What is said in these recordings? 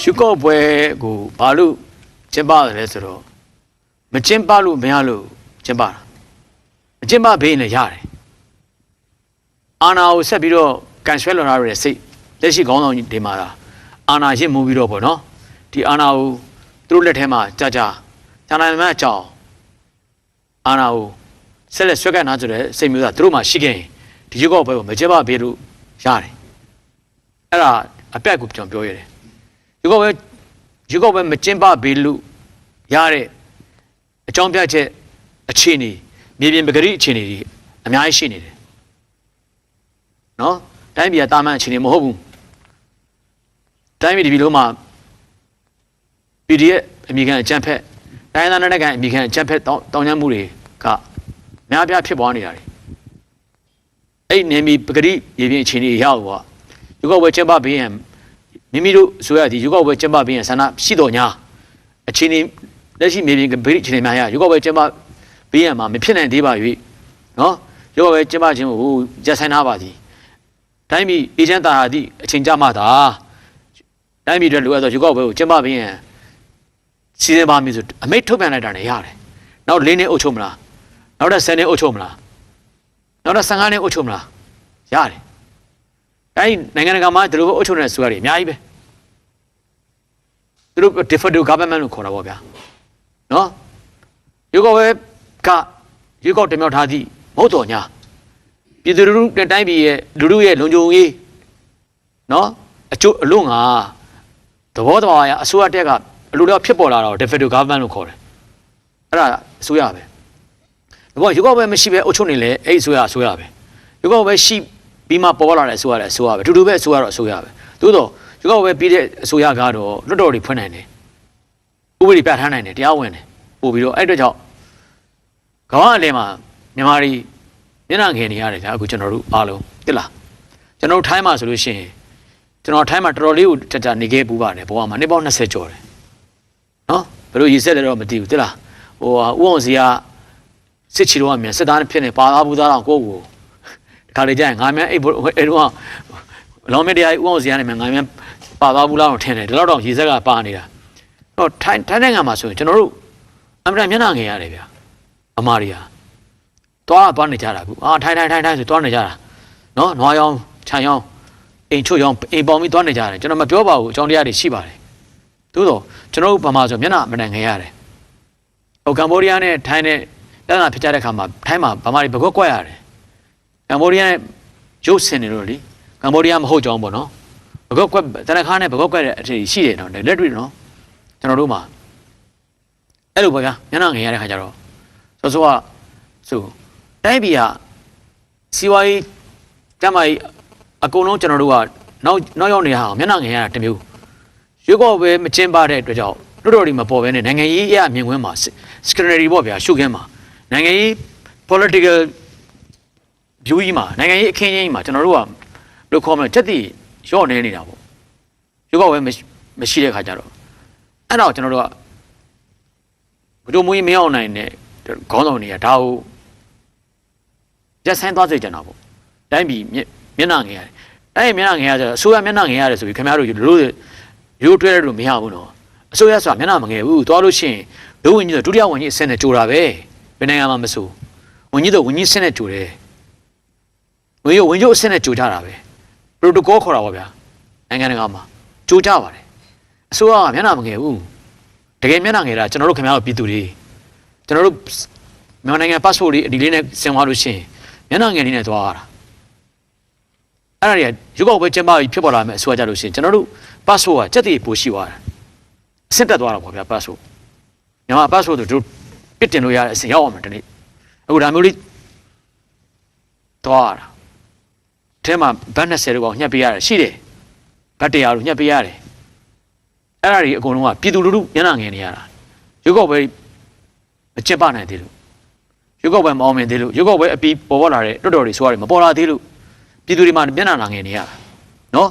ရှုကော့ပွဲကိုဘာလို့ကျင်းပတယ်လဲဆိုတော့မကျင်းပလို့မရလို့ကျင်းပတာမကျင်းပဘေးနဲ့ရတယ်အာနာကိုဆက်ပြီးတော့ကန်ဆွဲလွန်လာရတဲ့စိတ်လက်ရှိခေါင်းဆောင်ကြီးဒီမှာလာအာနာရစ်မှုပြီးတော့ပေါ့နော်ဒီအာနာကိုသူတို့လက်ထဲမှာကြာကြာကြာနိုင်မှအကြောင်းအာနာကိုဆက်လက်ဆွဲကပ်နာဆိုတဲ့စိတ်မျိုးသားသူတို့မှရှိခဲ့ရင်ဒီရုပ်ကောက်ပွဲကိုမကျင်းပဘေးလို့ရတယ်အဲ့ဒါအပြတ်ကိုကျွန်တော်ပြောရတယ် ဒီကောပဲဒီကောပဲမကျင်းပဘေးလို့ရတဲ့အကြောင်းပြချက်အခြေအနေမြေပြင်ပဂရိအခြေအနေတွေအများကြီးရှိနေတယ်နော်တိုင်းပြည်ကတာမန်အခြေအနေမဟုတ်ဘူးတိုင်းပြည်ဒီပြည်လုံးမှာ PDF အမိခံအကြမ်းဖက်တိုင်းသားနဲ့ကအမိခံအကြမ်းဖက်တောင်းတောင်းချမ်းမှုတွေကအများအပြားဖြစ်ပွားနေတာတွေအဲ့ဒီနေမီပဂရိမြေပြင်အခြေအနေရောက်သွားဒီကောပဲကျင်းပဘေးရင် မိမိတို့ဆိုရသည်ရုပ်ောက်ပွဲကျင်းပပြီးရင်ဆန္ဒရှိတော်ညာအချင်းချင်းလက်ရှိမြေပြင်ဗိအခြေအနေများရရုပ်ောက်ပွဲကျင်းပပြီးရင်မှာမဖြစ်နိုင်သေးပါ၍နော်ရုပ်ောက်ပွဲကျင်းပခြင်းကိုရက်ဆိုင်ထားပါသည်တိုင်းပြည်အေဂျင့်တာဟာသည့်အချိန်ကြမှသာတိုင်းပြည်တွေလိုအပ်သောရုပ်ောက်ပွဲကိုကျင်းပပြီးရင်စီစဉ်ပါမည်ဆိုအမိတ်ထုတ်ပြန်လိုက်တာနဲ့ရတယ်နောက်၄နှစ်အုပ်ချုပ်မလားနောက်တစ်10နှစ်အုပ်ချုပ်မလားနောက်တစ်15နှစ်အုပ်ချုပ်မလားရတယ်အဲ့ဒီနိုင်ငံတကာမှာဒီလိုပဲအုပ်ချုပ်နေတဲ့ဆိုရတယ်အများကြီးပဲ သူတို့ de facto government လို့ခေါ်တာပေါ့ဗျာနော်ရုပ်ောက်ပဲကရုပ်ောက်တင်မြောက်ထားသည့်မဟုတ်တော်ညာပြည်သူလူထုနဲ့တိုင်းပြည်ရဲ့လူထုရဲ့လုံခြုံရေးနော်အကျိုးအလွန်ကသဘောတဘာဝအရအစိုးရတက်ကအလိုတော့ဖြစ်ပေါ်လာတော့ de facto government လို့ခေါ်တယ်အဲ့ဒါအစိုးရပဲဒီဘောရုပ်ောက်ပဲမရှိပဲအုပ်ချုပ်နေလေအဲ့ဒီအစိုးရအစိုးရပဲရုပ်ောက်ပဲရှိပြီးမှပေါ်လာတဲ့အစိုးရလည်းအစိုးရပဲတူတူပဲအစိုးရတော့အစိုးရပဲသို့တော့ဒီ ကောက်ပဲပြီးတဲ့အစိုးရကတော့လွတ်တော်တွေဖွင့်နိုင်တယ်ဥပဒေပြဋ္ဌာန်းနိုင်တယ်တရားဝင်တယ်ပို့ပြီးတော့အဲ့အတွက်ကြောင့်ခေါင်းအလယ်မှာမြန်မာတွေမျက်နှာငယ်နေရတယ်ဗျာအခုကျွန်တော်တို့အားလုံးတိလားကျွန်တော်တို့ထိုင်းမှာဆိုလို့ရှိရင်ကျွန်တော်ထိုင်းမှာတော်တော်လေးကိုတကြနေခဲ့ပူပါတယ်ဘဝမှာနှစ်ပေါင်း20ကျော်တယ်နော်ဘယ်လိုရည်ဆက်တယ်တော့မသိဘူးတိလားဟိုဟာဥအောင်စီကစစ်ချီတော့အမြန်စစ်သားဖြစ်နေပါသားဘူးသားတော့ကိုယ့်ကိုဒီခါလေကျရင်ငါမြန်အဲ့ဘအဲ့တော့လောင်းမတရားဥအောင်စီရနေမှာငါမြန် ပါသွားဘူးလားတော့ထင်တယ်ဒီလောက်တော့ရေဆက်ကပါနေတာတော့ထိုင်းထိုင်းနိုင်ငံမှာဆိုရင်ကျွန်တော်တို့အမှန်တမ်းမျက်နှာငယ်ရတယ်ဗျာအမာရီယာသွားသွားနေကြတာကူအာထိုင်းထိုင်းထိုင်းထိုင်းဆိုသွားနေကြတာနော်နွားရောင်းခြံရောင်းအိမ်ချွတ်ရောင်းအိမ်ပေါင်ပြီးသွားနေကြတယ်ကျွန်တော်မပြောပါဘူးအကြောင်းတရားတွေရှိပါတယ်သို့တော့ကျွန်တော်တို့ဗမာဆိုမျက်နှာအမှန်တမ်းငယ်ရတယ်ဟိုကမ္ဘောဒီးယားနဲ့ထိုင်းနဲ့ပြဿနာဖြစ်ကြတဲ့ခါမှာထိုင်းမှာဗမာတွေဘကွက်ကွက်ရတယ်ကမ္ဘောဒီးယားနဲ့ရုပ်ဆင်နေလို့လေကမ္ဘောဒီးယားမဟုတ်ကြောင်းပေါ့နော် ဘကောက်ကွက်တနခါနဲ့ဘကောက်ကွက်တဲ့အထည်ရှိတယ်နော်လက်တွေ့နော်ကျွန်တော်တို့မှာအဲ့လိုပဲဗျာမျက်နှာငယ်ရတဲ့ခါကျတော့ဆိုဆိုကဆိုတိုင်းပြည်ကစီဝါရေးတမိုင်းအကုန်လုံးကျွန်တော်တို့ကနောက်နောက်ရောက်နေတာဟာမျက်နှာငယ်ရတာတစ်မျိုးရွေးကောက်ပဲမကျင်းပတဲ့အတွက်ကြောင့်တော်တော်ဒီမပေါ်ဘဲနဲ့နိုင်ငံရေးအရမြင်ကွင်းမှာ secretary ပေါ့ဗျာရှုခင်းမှာနိုင်ငံရေး political ဗျူးကြီးမှာနိုင်ငံရေးအခင်းကြီးမှာကျွန်တော်တို့ကဘယ်လိုခေါ်မလဲချက်တ ည်ရော့နေနေတာပေါ့ရုပ်ောက်ပဲမရှိမရှိတဲ့ခါကျတော့အဲ့တော့ကျွန်တော်တို့ကဘယ်လိုမွေးမရောက်နိုင်တဲ့ခေါင်းဆောင်တွေကဒါကိုရက်ဆိုင်သွားစေချင်တာပေါ့တိုင်းပြည်မျက်မျက်နှာငယ်ရတယ်တိုင်းပြည်မျက်နှာငယ်ရဆိုအစိုးရမျက်နှာငယ်ရတယ်ဆိုပြီးခင်ဗျားတို့လို့ရိုးတွဲတယ်လို့မရဘူးနော်အစိုးရဆိုတာမျက်နှာမငယ်ဘူးသွားလို့ရှိရင်ဒုဝန်ကြီးဆိုဒုတိယဝန်ကြီးအဆင့်နဲ့ကြိုတာပဲဘယ်နိုင်ငံမှာမဆိုဝန်ကြီးတော့ဝန်ကြီးအဆင့်နဲ့ကြိုတယ်ဝင်ရဝင်ရုပ်အဆင့်နဲ့ကြိုကြတာပဲ ပရိုတိုကောခေါ်တာပေါ့ဗျာနိုင်ငံတကာမှာကြိုကြပါတယ်အစိုးရကမျက်နှာမငယ်ဘူးတကယ်မျက်နှာငယ်တာကျွန်တော်တို့ခင်ဗျားတို့ပြည်သူတွေကျွန်တော်တို့မြန်မာနိုင်ငံ passport တွေဒီလေးနဲ့ဆင်သွားလို့ရှိရင်မျက်နှာငယ်လေးနဲ့သွားရတာအဲ့ဒါတွေကရုပ်ောက်ပဲကျင်းပပြီးဖြစ်ပေါ်လာမယ်အစိုးရကြလို့ရှိရင်ကျွန်တော်တို့ passport ကစက်တည်ပိုရှိသွားတယ်အဆင့်တက်သွားတာပေါ့ဗျာ passport မြန်မာ passport တို့တို့ပြစ်တင်လို့ရတဲ့အဆင့်ရောက်အောင်မယ်ဒီနေ့အခုဒါမျိုးလေးသွားရတာ ထဲမှာဘတ်20တို့ကောင်ညှက်ပေးရတယ်ရှိတယ်ဘတ်100တို့ညှက်ပေးရတယ်အဲ့ဒါတွေအကုန်လုံးကပြည်သူလူထုမျက်နှာငယ်နေရတာရုပ်ောက်ပဲမကျက်ပနိုင်သေးလို့ရုပ်ောက်ပဲမအောင်မြင်သေးလို့ရုပ်ောက်ပဲအပီးပေါ်ပေါ်လာတဲ့တော်တော်တွေဆိုရတယ်မပေါ်လာသေးလို့ပြည်သူတွေမှာမျက်နှာလာငယ်နေရတာနော်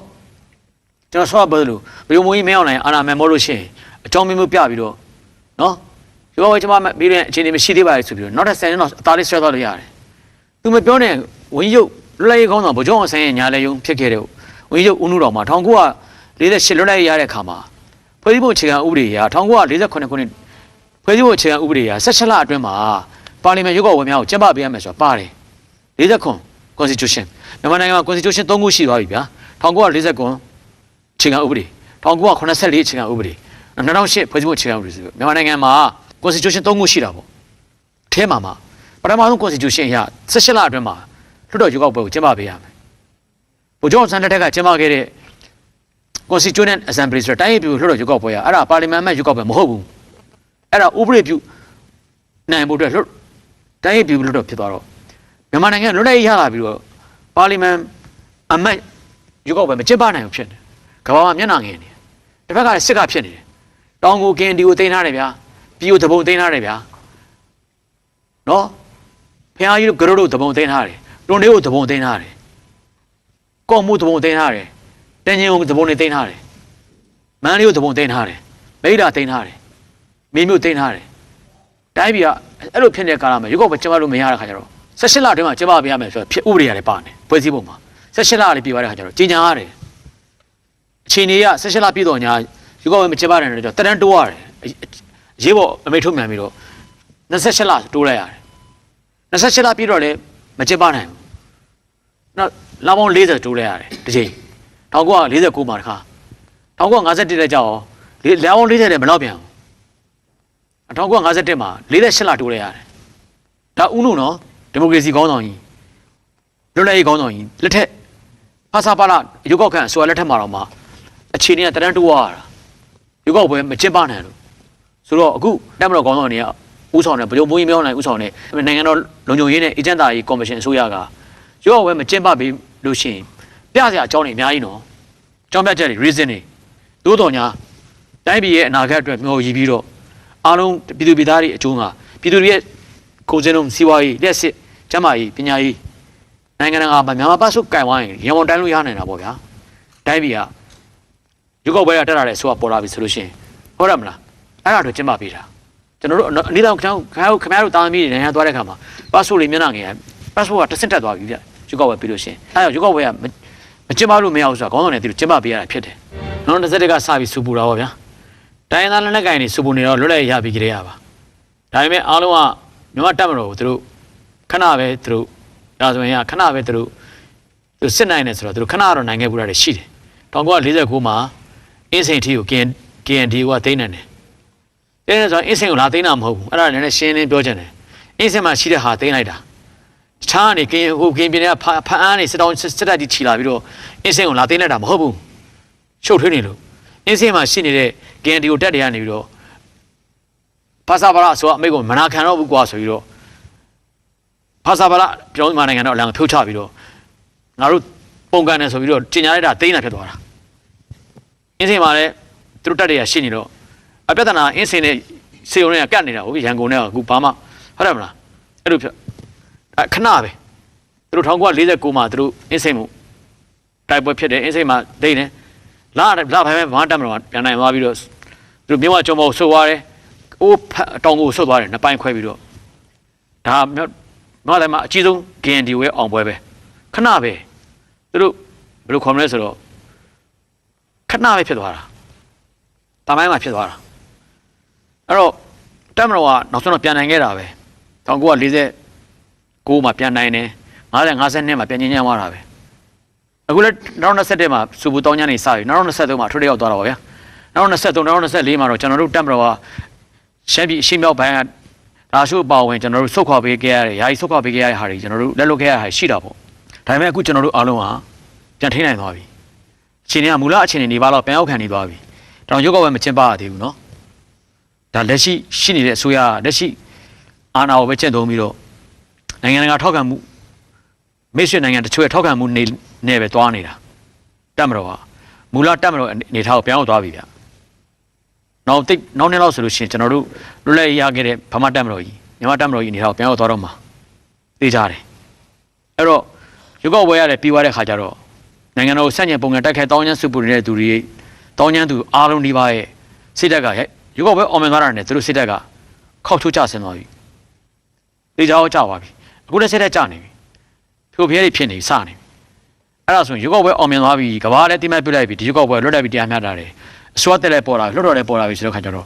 ကျွန်တော်ဆော့ဘယ်လိုဘယ်လိုမျိုးကြီးမရောက်နိုင်အာနာမန်မောလို့ရှိရင်အကြောင်းမျိုးမျိုးပြပြီးတော့နော်ရုပ်ောက်ပဲကျွန်မပြီးတဲ့အခြေအနေမရှိသေးပါဘူးဆိုပြီးတော့နောက်တစ်ဆယ်တော့အသားလေးဆွဲသွားလို့ရတယ်သူမပြောနဲ့ဝင်းရုပ် လွတ်လပ်ရေးကောင်းဆောင်ဗိုလ်ချုပ်အောင်ဆန်းရဲ့ညာလဲယုံဖြစ်ခဲ့တဲ့ဝင်းရုပ်ဦးနုတော်မှာ1948လွတ်လပ်ရေးရတဲ့အခါမှာဖွဲ့စည်းပုံအခြေခံဥပဒေအရ1948ခုနှစ်ဖွဲ့စည်းပုံအခြေခံဥပဒေအရ16လအတွင်းမှာပါလီမန်ရွေးကောက်ပွဲများကိုကျင်းပပေးရမယ်ဆိုတာပါတယ်40ခု constitution မြန်မာနိုင်ငံမှာ constitution 3ခုရှိသွားပြီဗျာ1940ခုအခြေခံဥပဒေ1984အခြေခံဥပဒေ2008ဖွဲ့စည်းပုံအခြေခံဥပဒေဆိုပြီးမြန်မာနိုင်ငံမှာ constitution 3ခုရှိတာပေါ့အထဲမှာမှာပထမဆုံး constitution အရ16လအတွင်းမှာ လွှတ်တော်ရွေးကောက်ပွဲကိုကျင်းပပေးရမယ်ဗိုလ်ချုပ်အောင်ဆန်းလက်ထက်ကကျင်းပခဲ့တဲ့ constituent assembly ဆိုတဲ့တိုင်းပြည်ပြည်လွှတ်တော်ရွေးကောက်ပွဲอ่ะအဲ့ဒါပါလီမန်အမတ်ရွေးကောက်ပွဲမဟုတ်ဘူးအဲ့ဒါဥပဒေပြုနိုင်ဖို့အတွက်လွှတ်တိုင်းပြည်ပြည်လွှတ်တော်ဖြစ်သွားတော့မြန်မာနိုင်ငံလွတ်လပ်ရေးရလာပြီးတော့ပါလီမန်အမတ်ရွေးကောက်ပွဲမကျင်းပနိုင်ဘူးဖြစ်နေကမ္ဘာမှာမျက်နှာငယ်နေတယ်တစ်ဖက်ကလည်းစစ်ကဖြစ်နေတယ်တောင်ကိုကင်ဒီကိုတင်ထားတယ်ဗျာပြည်ကိုတပုံတင်ထားတယ်ဗျာနော်ဖခင်ကြီးတို့ဂရုတို့တပုံတင်ထားတယ် တွန်လေးကိုတပုံတင်ထားတယ်ကော့မှုတပုံတင်ထားတယ်တန်ချင်းကိုသဘုံနေတင်ထားတယ်မန်းလေးကိုသဘုံတင်ထားတယ်မိဒာတင်ထားတယ်မင်းမျိုးတင်ထားတယ်တိုင်းပြည်ကအဲ့လိုဖြစ်နေတဲ့ကာလမှာရုပ်ောက်ပဲကျမတို့မရတဲ့ခါကျတော့16လအတွင်းမှာကျမပေးရမယ်ဆိုတော့ဖြစ်ဥပဒေရတယ်ပါနေဖွဲ့စည်းပုံမှာ16လလေးပြပါတဲ့ခါကျတော့ကြီးညာရတယ်အချိန်ကြီးက16လပြည့်တော့ညာရုပ်ောက်ပဲမကျမနိုင်တဲ့ကြောင့်တရန်တိုးရတယ်ရေးပေါ်အမိတ်ထုတ်မြန်ပြီးတော့28လတိုးလိုက်ရတယ်28လပြည့်တော့လည်း မကျမနိုင်ဘူးနောက်လပေါင်း40တိုးလိုက်ရတယ်တစ်ချိန်1949မှာတခါ1951လက်ကြောက်လေလောင်း40လည်းမလောက်ပြန်ဘူး1951မှာ48လတိုးလိုက်ရတယ်ဒါဥနုနော်ဒီမိုကရေစီခေါင်းဆောင်ကြီးလွတ်လပ်ရေးခေါင်းဆောင်ကြီးလက်ထက်ဖာစာပါလာရုပ်ောက်ခန့်ဆိုရလက်ထက်မှာတော့မှအခြေအနေကတရန်တိုးရတာရုပ်ောက်ပွဲမကျင့်ပနိုင်လို့ဆိုတော့အခုတက်မတော်ခေါင်းဆောင်တွေက ဥဆောင်တဲ့ဗကြိုးဘုန်းကြီးမြောင်းနိုင်ဥဆောင်တဲ့နိုင်ငံတော်လုံခြုံရေးနဲ့အေဂျင့်တာရေးကော်မရှင်အစိုးရကရုပ်ောက်ပွဲမကျင့်ပပေးလို့ရှိရင်ပြစရာအကြောင်းတွေအများကြီးနော်အကြောင်းပြချက်တွေ reason တွေသို့တော်ညာတိုင်းပြည်ရဲ့အနာဂတ်အတွက်မျှော်ရည်ပြီးတော့အားလုံးပြည်သူပြည်သားတွေအကျိုးငါပြည်သူတွေရဲ့ကိုယ်စင်းလုံးစီးပွားရေးလက်စစ်ကျန်းမာရေးပညာရေးနိုင်ငံတကာမှာမြန်မာပတ်စုကင်ဝိုင်းရန်ကုန်တိုင်းလို့ရနိုင်တာပေါ့ဗျာတိုင်းပြည်ကရုပ်ောက်ပွဲကတက်လာတဲ့ဆိုတော့ပေါ်လာပြီဆိုလို့ရှိရင်ဟုတ်ရမလားအဲ့ဒါတော့ကျင်းပပေးတာ ကျွန်တော်တို့အနည်းတော့ကျွန်တော်ခင်ဗျားတို့တာသမီတွေနိုင်ငံသွားတဲ့ခါမှာပတ်စုလေးမျက်နှာငယ်ပတ်စုကတစ်ဆင့်တက်သွားပြီဗျရုပ်ောက်ပွဲပြီးလို့ရှိရင်အဲ့ဒါရုပ်ောက်ပွဲကမကျင်းပလို့မရဘူးဆိုတာခေါင်းဆောင်တွေသိလို့ကျင်းပပေးရတာဖြစ်တယ်။နောက်တစ်စက်တက်ကစပြီးစူပူတာပေါ့ဗျာ။တိုင်းရင်းသားလက်နက်ကိုင်တွေစူပူနေတော့လွတ်လပ်ရပြီးကြရပါ။ဒါပေမဲ့အားလုံးကမြန်မာတက်မတော်ကိုသူတို့ခဏပဲသူတို့ဒါဆိုရင်ကခဏပဲသူတို့သူစစ်နိုင်တယ်ဆိုတော့သူတို့ခဏတော့နိုင်ခဲ့ဘူးတာတွေရှိတယ်။1949မှာအင်းစိန်ထီကို KN KND ကသိမ်းနေတယ်။ တင်းနေဆိုအင်းစိန်ကိုလာသိမ်းတာမဟုတ်ဘူး။အဲ့ဒါလည်းနည်းနည်းရှင်းလင်းပြောချင်တယ်။အင်းစိန်မှာရှိတဲ့ဟာသိမ်းလိုက်တာ။ချားနေကင်းဟိုကင်းပြင်းကဖဖအားနေစစ်တောင်းစစ်တပ်ကြီးခြီလာပြီးတော့အင်းစင်ကိုလာသိမ်းလိုက်တာမဟုတ်ဘူးရှုပ်ထွေးနေလို့အင်းစင်မှာရှိနေတဲ့ကင်းဒီကိုတက်တယ်ကနေပြီးတော့ဖာစာပါလာဆိုအမိတ်ကိုမနာခံတော့ဘူးကွာဆိုပြီးတော့ဖာစာပါလာပြောင်းမနိုင်ငံတော့အလံဖြုတ်ချပြီးတော့ငါတို့ပုံကန်တယ်ဆိုပြီးတော့ကျင်ညာလိုက်တာသိမ်းတာဖြစ်သွားတာအင်းစင်မှာလည်းသူတို့တက်တယ်ရရှိနေတော့ အပြဿနာအင်းစင်နဲ့စေုံနဲ့ကတ်နေတာဟုတ်ပြီရန်ကုန်နဲ့ကအခုဘာမှဟုတ်တယ်မလားအဲ့လိုဖြစ်အခဏပဲသူတို့1949မှာသူတို့အင်းစိန်မှုတိုက်ပွဲဖြစ်တယ်အင်းစိန်မှာဒိတ်တယ်လာလာဖိုင်ပဲဘာတက်မလို့ပြန်နိုင်သွားပြီးတော့သူတို့မြဝကျုံမောဆုတ်သွားတယ်အိုးဖက်တောင်ကိုဆုတ်သွားတယ်နှစ်ပိုင်းခွဲပြီးတော့ဒါမြောက်မြောက်တယ်မှာအကြီးဆုံး GND ရဲ့အောင်ပွဲပဲခဏပဲသူတို့ဘယ်လိုခေါ်မလဲဆိုတော့ခဏပဲဖြစ်သွားတာတမိုင်းမှာဖြစ်သွားတာ အဲ့တော့တက်မလို့ကနောက်ဆုံးတော့ပြန်နိုင်ခဲ့တာပဲ1940 9မှာပြန်နိုင်တယ်50 52မှာပြန်ညင်ညံ့သွားတာပဲအခုလည်း2021မှာစူပူတောင်းညံ့နေစပြီ2023မှာထွတ်ရောက်သွားတာပါဗျာ2023 2024မှာတော့ကျွန်တော်တို့တက်မတော်ကရှမ်းပြည်အရှေ့မြောက်ဘက်ရာရှုအပါဝင်ကျွန်တော်တို့ဆုတ်ခွာပေးခဲ့ရတဲ့ယာယီဆုတ်ခွာပေးခဲ့ရတဲ့ဟာတွေကျွန်တော်တို့လက်လွတ်ခဲ့ရတဲ့ဟာရှိတာပေါ့ဒါပေမဲ့အခုကျွန်တော်တို့အားလုံးဟာပြန်ထိနိုင်သွားပြီအချိန်ကမူလအချိန်နေပါတော့ပြန်ရောက်ခံနေသွားပြီတောင်ရုပ်ကပဲမကျင်းပရသေးဘူးเนาะ ဒါလက်ရှိရှိနေတဲ့အစိုးရလက်ရှိအာဏာကိုပဲကျင့်သုံးပြီးတော့နိုင်ငံတကာထောက်ခံမှုမိတ်ဆွေနိုင်ငံတချို့ရဲ့ထောက်ခံမှုနေနေပဲသွားနေတာတက်မတော်ကမူလတက်မတော်အနေထားကိုပြောင်းသွားပြီဗျ။နောက်တိတ်နောက်နေ့လောက်ဆိုလို့ရှိရင်ကျွန်တော်တို့လွတ်လပ်ရေးရခဲ့တဲ့ဗမာတက်မတော်ကြီးမြန်မာတက်မတော်ကြီးအနေထားကိုပြောင်းသွားတော့မှာသိကြတယ်။အဲ့တော့ရုပ်ောက်ဝဲရတယ်ပြီးသွားတဲ့ခါကျတော့နိုင်ငံတော်ကိုဆန့်ကျင်ပုံစံတိုက်ခိုက်တောင်းကျမ်းစုပူနေတဲ့သူတွေတောင်းကျမ်းသူအားလုံးဒီပါရဲ့စိတ်တက် ကရုပ်ောက်ဝဲအောင်မြင်သွားတာနဲ့သူတို့စိတ်တက်ကခောက်ချိုးချဆင်းသွားပြီ။သိကြအောင်ကြပါပြီ။အခုလည်းဆက်တက်ကြနေပြီဖြိုဖျဲတွေဖြစ်နေစနေပြီအဲ့ဒါဆိုရင်ရုပ်ောက်ပွဲအောင်မြင်သွားပြီကဘာလည်းတိမတ်ပြလိုက်ပြီဒီရုပ်ောက်ပွဲလွတ်တက်ပြီတရားမျှတာတယ်အစွာတက်လဲပေါ်လာလွတ်တော်လဲပေါ်လာပြီဆိုတော့ခါကျတော့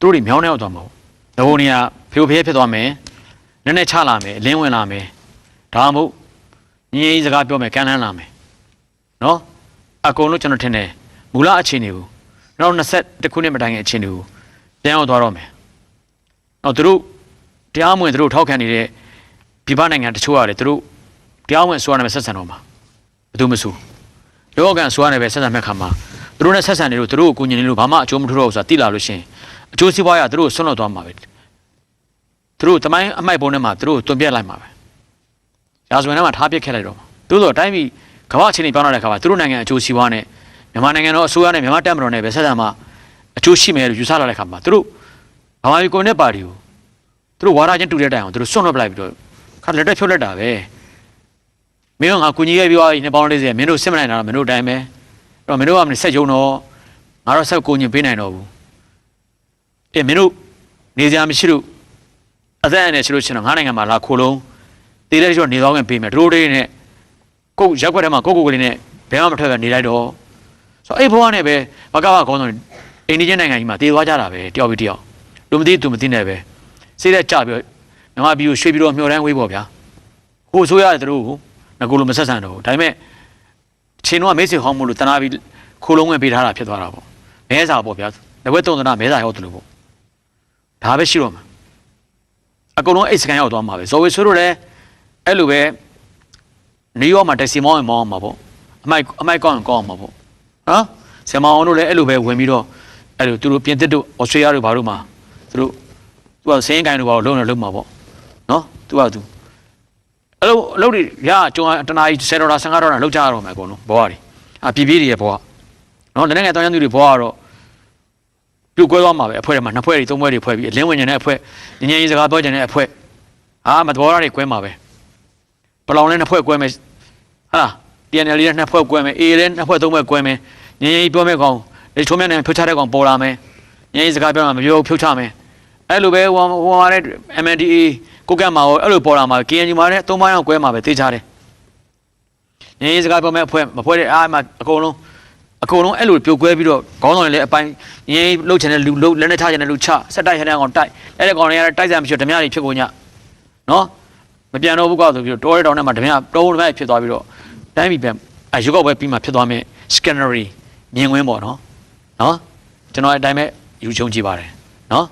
သူတို့တွေမြောင်းနေရောက်သွားမှာပေါ့။ဒဘုံနေကဖေဖေဖြစ်သွားမယ်။နည်းနည်းချလာမယ်အလင်းဝင်လာမယ်။ဒါမှမဟုတ်ညီညီစကားပြောမယ်ကမ်းလှမ်းလာမယ်။နော်အကုန်လုံးကျွန်တော်ထင်တယ်မူလအခြေအနေကို နောက်20ခုနှစ်မတိုင်ခင်အခြေအနေကိုပြန်ရောက်သွားတော့မယ်။နော်သူတို့တရားမဝင်သူတို့ထောက်ခံနေတဲ့ပြည်ပနိုင်ငံတချို့ကလည်းသူတို့တရားဝင်ဆိုတာနဲ့ဆက်ဆံတော့မှာဘယ်သူမဆိုလောကန်ဆိုတာနဲ့ပဲဆက်ဆံမဲ့ခါမှာသူတို့နဲ့ဆက်ဆံနေလို့သူတို့ကိုကူညီနေလို့ဘာမှအကျိုးမထူတော့ဘူးဆိုတာသိလာလို့ရှရင်အကျိုးစီးပွားရသူတို့ဆွန့်လွတ်သွားမှာပဲသူတို့တမိုင်းအမိုက်ပုံထဲမှာသူတို့တွန်ပြက်လိုက်မှာပဲရာဇဝင်ထဲမှာထားပစ်ခဲ့လိုက်တော့မှာသို့တော့တိုင်းပြည်ကမ္ဘာအခြေအနေပြောင်းလာတဲ့ခါမှာသူတို့နိုင်ငံအကျိုးစီးပွားနဲ့ မြန်မာနိုင်ငံတော်အစိုးရနဲ့မြန်မာတပ်မတော်နဲ့ပဲဆက်ဆံမှာအကျိုးရှိမယ်လို့ယူဆလာတဲ့ခါမှာသူတို့ဗမာပြည်ကွန်မြူနတီပါတီကိုသူတို့ဝါဒချင်းတူတဲ့တိုင်အောင်သူတို့ဆွန့်လွတ်ပလိုက်ပြီးတော့ခါလက်တက်ဖြုတ်လက်တာပဲမင်းတို့ငါကူညီခဲ့ပြီးသွားပြီနှစ်ပေါင်း40မင်းတို့စစ်မနိုင်တာတော့မင်းတို့တိုင်းပဲအဲ့တော့မင်းတို့ကမင်းဆက်ကြုံတော့ငါတော့ဆက်ကိုညီပေးနိုင်တော့ဘူးအေးမင်းတို့နေစရာမရှိလို့အသက်အန္တရာယ်ရှိလို့ရှင်တော့ငါနိုင်ငံမှာလာခိုလုံးတေးတဲ့ကျော်နေသွားခင်ပေးမယ်တို့တွေနဲ့ကိုယ်ရက်ွက်ထဲမှာကိုယ့်ကိုယ်ကလေးနဲ့ဘယ်မှမထွက်ပဲနေလိုက်တော့ ဆိုတော့အဲ့ဘဝနဲ့ပဲဘကဘကောင်းဆုံးအိန္ဒိယနိုင်ငံကြီးမှာတည်သွားကြတာပဲတယောက်ပြီးတယောက်လူမသိသူမသိနဲ့ပဲစိတ်လက်ကြပြီးတော့မြန်မာပြည်ကိုရွှေ့ပြီးတော့မျှော်တန်းဝေးပေါ့ဗျာဟိုဆိုရတယ်သူတို့ကိုငါကိုလိုမဆက်ဆံတော့ဘူးဒါပေမဲ့ချင်းတော့မေ့စီဟောင်းမို့လို့တနာပြီးခိုးလုံးဝင်ပေးထားတာဖြစ်သွားတာပေါ့မဲစာပေါ့ဗျာလက်ဝဲတုံသနာမဲစာရောက်တယ်လို့ပေါ့ဒါပဲရှိတော့မှာအကုန်လုံးအိတ်စကန်ရောက်သွားမှာပဲဇော်ဝေဆိုးတို့လည်းအဲ့လိုပဲနယူးယောက်မှာတက်စီမောင်းရင်မောင်းအောင်မှာပေါ့အမိုက်အမိုက်ကောင်းရင်ကောင်းအောင်မှာပေါ့ နော်ဆင်မောင်းအောင်တို့လည်းအဲ့လိုပဲဝင်ပြီးတော့အဲ့လိုသူတို့ပြင်သစ်တို့ဩစတြေးလျတို့ဘာတို့မှာသူတို့သူကစင်းကိုင်းတို့ဘာလို့လုံးနေလုံးမှာပေါ့နော်သူကသူအဲ့လိုအလုပ်တွေရကျုံတနာကြီး10ဒေါ်လာ15ဒေါ်လာလောက်ကြရတော့မယ်အကုန်လုံးဘောကတွေအပြည်ပြည်တွေရဲ့ဘောကနော်တနေ့ငယ်တောင်းရသူတွေဘောကတော့ပြုတ်ကွဲသွားမှာပဲအဖွဲ့ထဲမှာနှစ်ဖွဲ့တွေသုံးဖွဲ့တွေဖွဲ့ပြီးအလင်းဝင်ကျင်တဲ့အဖွဲ့ညဉ့်ညဉ့်ရေးစကားပြောကျင်တဲ့အဖွဲ့အာမတော်ရတွေကွဲမှာပဲပလောင်လည်းနှစ်ဖွဲ့ကွဲမယ်ဟာလား TNL လည်းနှစ်ဖွဲ့ကွဲမယ် A လည်းနှစ်ဖွဲ့သုံးဖွဲ့ကွဲမယ်ညဉ့်ညဉ့်ပြောမဲ့ကောင်လေချုံမြနဲ့ဖြုတ်ချတဲ့ကောင်ပေါ်လာမယ်ညဉ့်ညဉ့်စကားပြောမှာမပြောဖြုတ်ချမယ်အဲ့လိုပဲဟိုဟိုဟာတဲ့ MNDA ကိုကတ်မှာရောအဲ့လိုပေါ်လာမှာ KNU မှာလည်းသုံးပိုင်းအောင်ကွဲမှာပဲသိကြတယ်ညဉ့်ညဉ့်စကားပြောမဲ့အဖွဲ့မဖွဲ့တဲ့အားမှအကုန်လုံးအကုန်လုံးအဲ့လိုပြိုကွဲပြီးတော့ခေါင်းဆောင်တွေလည်းအပိုင်းငင်းလှုပ်ချင်တဲ့လူလှုပ်လက်နဲ့ထားချင်တဲ့လူချဆက်တိုက်ချင်တဲ့ကောင်တိုက်အဲ့ဒီကောင်တွေကလည်းတိုက်စံမရှိတော့ဓမြတွေဖြစ်ကုန်ညနော်မပြန်တော့ဘူးကောက်ဆိုပြီးတော့တောရဲတောင်ထဲမှာဓမြတုံးဓမြဖြစ်သွားပြီးတော့ တိုင်းပြည်ပြန်အရုပ်ောက်ပဲပြီးမှဖြစ်သွားမယ် scannery မြင်ကွင်းပေါ့နော်နော်ကျွန်တော်အတိုင်းပဲယူချုံကြည့်ပါတယ်နော်